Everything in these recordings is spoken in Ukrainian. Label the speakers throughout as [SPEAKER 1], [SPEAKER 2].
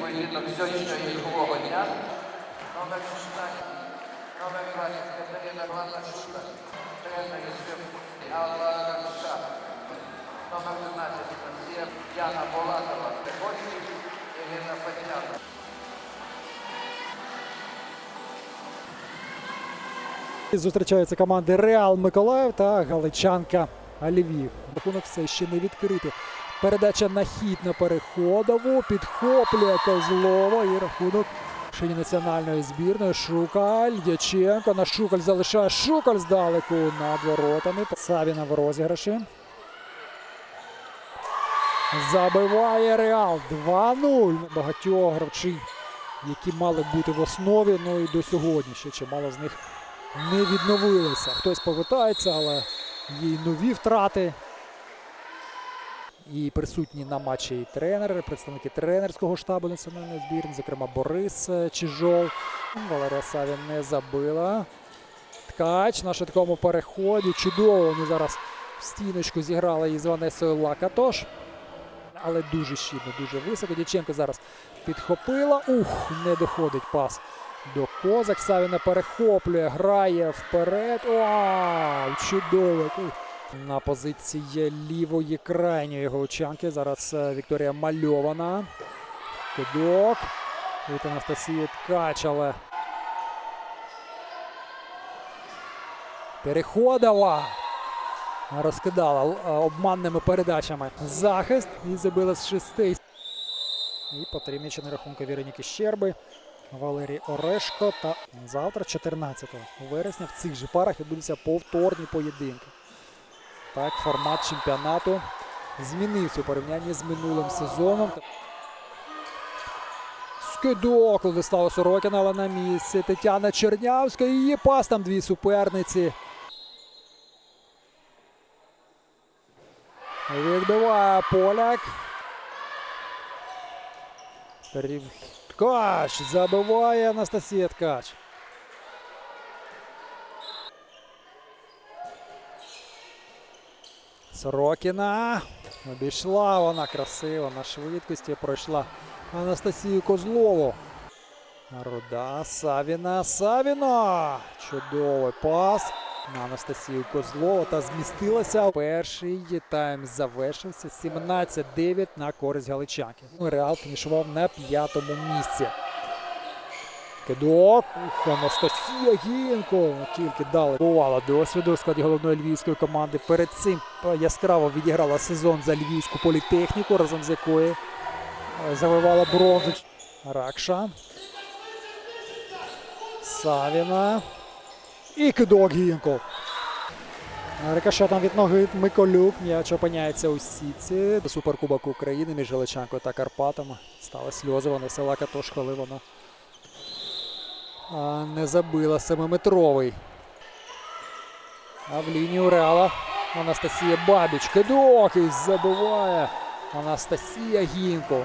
[SPEAKER 1] поєдинок сьогоднішнього ігрового дня. Номер 16. Номер 20. Катерина Івановна Шука. Тренер із Алла Рамша. Номер 12. Андрія Яна Болатова. Гості Ірина Фатяна.
[SPEAKER 2] Зустрічаються команди Реал Миколаїв та Галичанка Львів. Рахунок все ще не відкритий. Передача на хід на переходову. Підхоплює Козлова і рахунок шині національної збірної. Шукаль, Дяченко. На Шукаль залишає Шукаль здалеку над воротами. Савіна в розіграші. Забиває Реал 2-0. Багатьох гравців, які мали бути в основі. Ну і до сьогодні ще чимало з них не відновилися. Хтось повертається, але є нові втрати. І присутні на матчі і тренери, представники тренерського штабу національної збірної, зокрема Борис е, Чижов. Валерія Савін не забила. Ткач на швидкому переході. Чудово вони зараз в стіночку зіграли із Ванесою Лакатош. Але дуже щільно, дуже високо. Дяченко зараз підхопила. Ух, не доходить пас до Козак. Савіна перехоплює, грає вперед. Вау! Чудово! На позиції лівої крайньої галичанки. Зараз е, Вікторія мальована. Кидок. Від Анастасії Ткач, але переходила. Розкидала е, обманними передачами захист і забила з шести. І потрібні рахунку Віроніки Щерби, Валерій Орешко. Та завтра, 14 вересня, в цих же парах відбудуться повторні поєдинки. Так, формат чемпіонату змінився у порівнянні з минулим сезоном. Скидок Владислава Сорокіна, але на місці. Тетяна Чернявська. Її пас там дві суперниці. Відбиває поляк. Рів- Ткач забиває Анастасія Ткач. Сорокіна. Обійшла вона красиво на швидкості. Пройшла Анастасію Козлову. Руда Савіна. Савіна. Чудовий пас на Анастасію Козлову та змістилася. Перший тайм завершився 17-9 на користь галичанки. Ну, Реал фінішував на п'ятому місці. Кидок. Анастасія Гінко. Тільки дали. Бувала досвіду у складі головної львівської команди. Перед цим е, яскраво відіграла сезон за львівську політехніку, разом з якою е, завивала бронзу. Ракша. Савіна. І кидок Гінко. Рикошетом від ноги Миколюк. М'яч опиняється у сітці. Суперкубок України між Галичанкою та Карпатами. Стали сльози. Вони села Катош, коли вона не забила семиметровий. А в лінію Реала Анастасія Бабіч. Кидок і забиває Анастасія Гінко.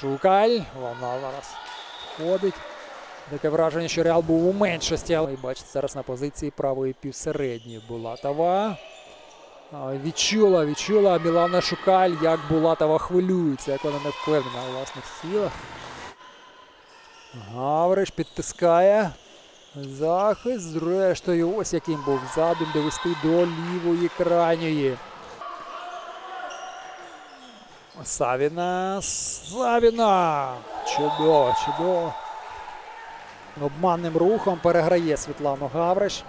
[SPEAKER 2] Шукаль. Вона зараз ходить. Таке враження, що Реал був у меншості. Але бачите, зараз на позиції правої півсередньої Булатова. А, Відчула, відчула Мілана Шукаль, як Булатова хвилюється, як вона не впевнена у власних силах. Гавриш підтискає. Захист. Зрештою, ось яким був задум довести до лівої крайньої. Савіна. Савіна. Чудово, чудово. Обманним рухом переграє Світлану Гавриш.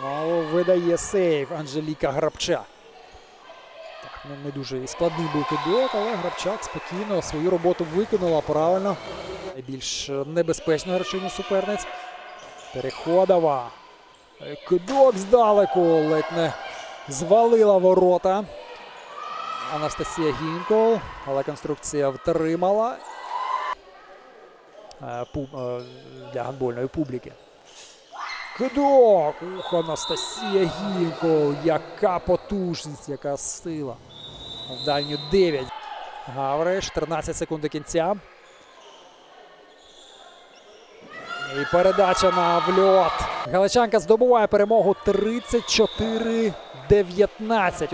[SPEAKER 2] Знову видає сейв Анжеліка Грабчак. Ну не дуже складний був кидок, але Грабчак спокійно свою роботу виконала правильно. Найбільш небезпечну гравчиню суперниць. Переходова. Кидок здалеку ледь не звалила ворота. Анастасія Гінко, але конструкція втримала е, е, для гандбольної публіки. Кидок! Ух, Анастасія Гінко! Яка потужність, яка сила. В дальню 9. Гавриш, 13 секунд до кінця. І передача на вльот. Галичанка здобуває перемогу 34-19.